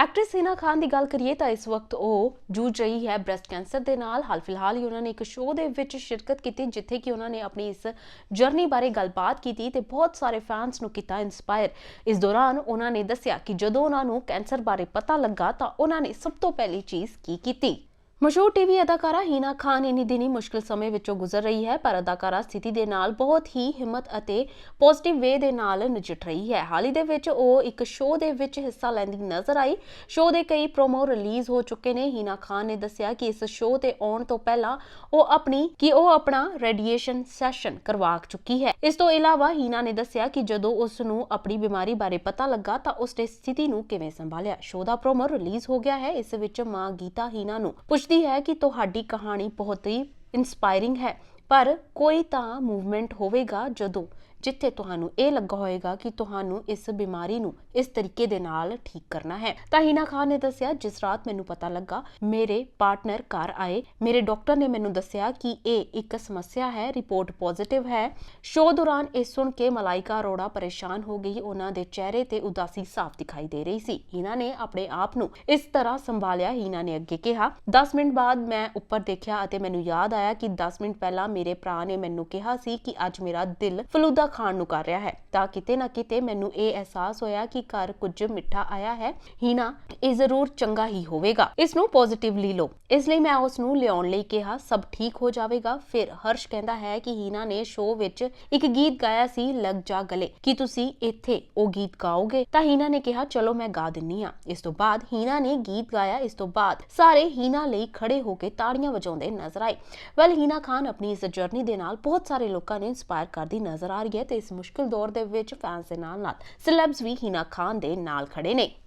Actress Heena Khan ਦੀ ਗੱਲ ਕਰੀਏ ਤਾਂ ਇਸ ਵਕਤ ਉਹ ਜੂਝ ਰਹੀ ਹੈ ਬ੍ਰੈਸਟ ਕੈਂਸਰ ਦੇ ਨਾਲ। ਹਾਲ ਫਿਲਹਾਲ ਹੀ ਉਹਨਾਂ ਨੇ ਇੱਕ ਸ਼ੋਅ ਦੇ ਵਿੱਚ ਸ਼ਿਰਕਤ ਕੀਤੀ, ਜਿੱਥੇ ਕਿ ਉਹਨਾਂ ਨੇ ਆਪਣੀ ਇਸ ਜਰਨੀ ਬਾਰੇ ਗੱਲਬਾਤ ਕੀਤੀ ਤੇ ਬਹੁਤ ਸਾਰੇ ਫੈਨਸ ਨੂੰ ਕੀਤਾ ਇਨਸਪਾਇਰ ਇਸ ਦੌਰਾਨ ਉਹਨਾਂ ਨੇ ਦੱਸਿਆ ਕਿ ਜਦੋਂ ਉਹਨਾਂ ਨੂੰ ਕੈਂਸਰ ਬਾਰੇ ਪਤਾ ਲੱਗਾ ਤਾਂ ਉਹਨਾਂ ਨੇ ਸਭ ਤੋਂ ਪਹਿਲੀ ਚੀਜ਼ ਕੀ ਕੀਤੀ? ਮਸ਼ਹੂਰ ਟੀਵੀ ਅਦਾਕਾਰਾ ਹੀਨਾ ਖਾਨ ਇਨੀ ਦਿਨੀ ਮੁਸ਼ਕਲ ਸਮੇਂ ਵਿੱਚੋਂ ਗੁਜ਼ਰ ਰਹੀ ਹੈ, ਪਰ ਅਦਾਕਾਰਾ ਸਥਿਤੀ ਦੇ ਨਾਲ ਬਹੁਤ ਹੀ ਹਿੰਮਤ ਅਤੇ ਪੋਜ਼ਿਟਿਵ ਵੇ ਦੇ ਨਾਲ ਨਜਿੱਠ ਰਹੀ ਹੈ। ਹਾਲ ਹੀ ਦੇ ਵਿੱਚ ਉਹ ਇੱਕ ਸ਼ੋਅ ਦੇ ਵਿੱਚ ਹਿੱਸਾ ਲੈਂਦੀ ਨਜ਼ਰ ਆਈ। ਸ਼ੋਅ ਦੇ ਕਈ ਪ੍ਰੋਮੋ ਰਿਲੀਜ਼ ਹੋ ਚੁੱਕੇ ਨੇ। ਹੀਨਾ ਖਾਨ ਨੇ ਦੱਸਿਆ ਕਿ ਇਸ ਸ਼ੋਅ ਤੇ ਆਉਣ ਤੋਂ ਪਹਿਲਾਂ ਉਹ ਆਪਣੀ, ਕਿ ਉਹ ਆਪਣਾ ਰੇਡੀਏਸ਼ਨ ਸੈਸ਼ਨ ਕਰਵਾ ਚੁੱਕੀ ਹੈ। ਇਸ ਤੋਂ ਇਲਾਵਾ ਹੀਨਾ ਨੇ ਦੱਸਿਆ ਕਿ ਜਦੋਂ ਉਸ ਨੂੰ ਆਪਣੀ ਬਿਮਾਰੀ ਬਾਰੇ ਪਤਾ ਲੱਗਾ ਤਾਂ ਉਸ ਨੇ ਸਥਿਤੀ ਨੂੰ ਕਿਵੇਂ ਸੰਭਾਲਿਆ। ਸ਼ੋਅ ਦਾ ਪ੍ਰੋਮੋ ਰਿਲੀਜ਼ ਹੋ ਗਿਆ ਹੈ। ਇਸ ਵਿੱਚ ਮਾਂ ਗੀਤਾ ਹੀਨਾ ਨੂੰ ਪੁੱਛਦੀ ਹੈ ਕਿ ਤੁਹਾਡੀ ਕਹਾਣੀ ਬਹੁਤ ਹੀ ਇਨਸਪਾਇਰਿੰਗ ਹੈ, ਪਰ ਕੋਈ ਤਾਂ ਮੂਵਮੈਂਟ ਹੋਵੇਗਾ ਜਦੋਂ ਜਿੱਥੇ ਤੁਹਾਨੂੰ ਇਹ ਲੱਗਾ ਹੋਏਗਾ ਕਿ ਤੁਹਾਨੂੰ ਇਸ ਬਿਮਾਰੀ ਨੂੰ ਇਸ ਤਰੀਕੇ ਦੇ ਨਾਲ ਠੀਕ ਕਰਨਾ ਹੈ। ਤਾਂ ਹੀਨਾ ਖਾਨ ਨੇ ਦੱਸਿਆ, ਜਿਸ ਰਾਤ ਮੈਨੂੰ ਪਤਾ ਲੱਗਾ, ਮੇਰੇ ਪਾਰਟਨਰ ਘਰ ਆਏ। ਮੇਰੇ ਡਾਕਟਰ ਨੇ ਮੈਨੂੰ ਦੱਸਿਆ ਕਿ ਇਹ ਇੱਕ ਸਮੱਸਿਆ ਹੈ, ਰਿਪੋਰਟ ਪੋਜ਼ਿਟਿਵ ਹੈ। ਸ਼ੋਅ ਦੌਰਾਨ ਇਹ ਸੁਣ ਕੇ ਮਲਾਈਕਾ ਅਰੋੜਾ ਪਰੇਸ਼ਾਨ ਹੋ ਗਈ। ਉਹਨਾਂ ਦੇ ਚਿਹਰੇ ਤੇ ਉਦਾਸੀ ਸਾਫ਼ ਦਿਖਾਈ ਦੇ ਰਹੀ ਸੀ। ਹੀਨਾ ਨੇ ਆਪਣੇ ਆਪ ਨੂੰ ਇਸ ਤਰ੍ਹਾਂ ਸੰਭਾਲਿਆ, ਹੀਨਾ ਨੇ ਅੱਗੇ ਕਿਹਾ। 10 ਮਿੰਟ ਬਾਅਦ ਮੈਂ ਉੱਪਰ ਦੇਖਿਆ ਅਤੇ ਮੈਨੂੰ ਯਾਦ ਆਇਆ ਕਿ 10 ਮਿੰਟ ਪਹਿਲਾਂ ਮੇਰੇ ਭਰਾ ਨੇ ਮੈਨੂੰ ਕਿਹਾ ਸੀ ਕਿ ਅੱਜ ਮੇਰਾ ਦਿਲ ਫਲੂਦਾ ਖਾਣ ਨੂੰ ਕਰ ਰਿਹਾ ਹੈ। ਤਾਂ ਕਿਤੇ ਨਾ ਕਿਤੇ ਮੈਨੂੰ ਇਹ ਅਹਿਸਾਸ ਹੋਇਆ ਕਿ ਘਰ ਕੁਝ ਮਿੱਠਾ ਆਇਆ ਹੈ। ਹੀਨਾ ਇਹ ਜ਼ਰੂਰ ਚੰਗਾ ਹੀ ਹੋਵੇਗਾ। ਇਸ ਨੂੰ ਪੋਜ਼ਿਟਿਵਲੀ ਲਓ। ਇਸ ਲਈ ਮੈਂ ਉਸ ਨੂੰ ਲਿਆਉਣ ਲਈ ਕਿਹਾ, ਸਭ ਠੀਕ ਹੋ ਜਾਵੇਗਾ। ਫਿਰ ਹਰਸ਼ ਕਹਿੰਦਾ ਹੈ ਕਿ ਹੀਨਾ ਨੇ ਸ਼ੋਅ ਵਿੱਚ ਇੱਕ ਗੀਤ ਗਾਇਆ ਸੀ, ਲੱਗ ਜਾ ਗਲੇ। ਕੀ ਤੁਸੀਂ ਇੱਥੇ ਉਹ ਗੀਤ ਗਾਓਗੇ? ਤਾਂ ਹੀਨਾ ਨੇ ਕਿਹਾ, ਚਲੋ ਮੈਂ ਗਾ ਦਿੰਨੀ ਆ। ਇਸ ਤੋਂ ਬਾਅਦ ਹੀਨਾ ਨੇ ਗੀਤ ਗਾਇਆ। ਇਸ ਤੋਂ ਬਾਅਦ ਸਾਰੇ ਹੀਨਾ ਲਈ ਖੜੇ ਹੋ ਕੇ ਤਾੜੀਆਂ ਵਜਾਉਂਦੇ ਨਜ਼ਰ ਆਏ। ਵੈਲ ਹੀਨਾ ਖਾਨ ਆਪਣੀ ਇਸ ਜਰਨੀ ਦੇ ਨਾਲ ਬਹੁਤ ਸਾਰੇ ਲੋਕਾਂ ਨੇ ਇਨਸਪਾਇਰ ਕਰਦੀ ਨਜ਼ਰ ਆ ਰਹੀ ਹੈ ਤੇ ਇਸ ਮੁਸ਼ਕਿਲ ਦੌਰ ਦੇ ਵਿੱਚ ਫੈਨਸ ਦੇ ਨਾਲ ਨਾਲ ਸੈਲੈਬਸ ਵੀ ਹੀਨਾ ਖਾਨ ਦੇ ਨਾਲ ਖੜੇ ਨੇ।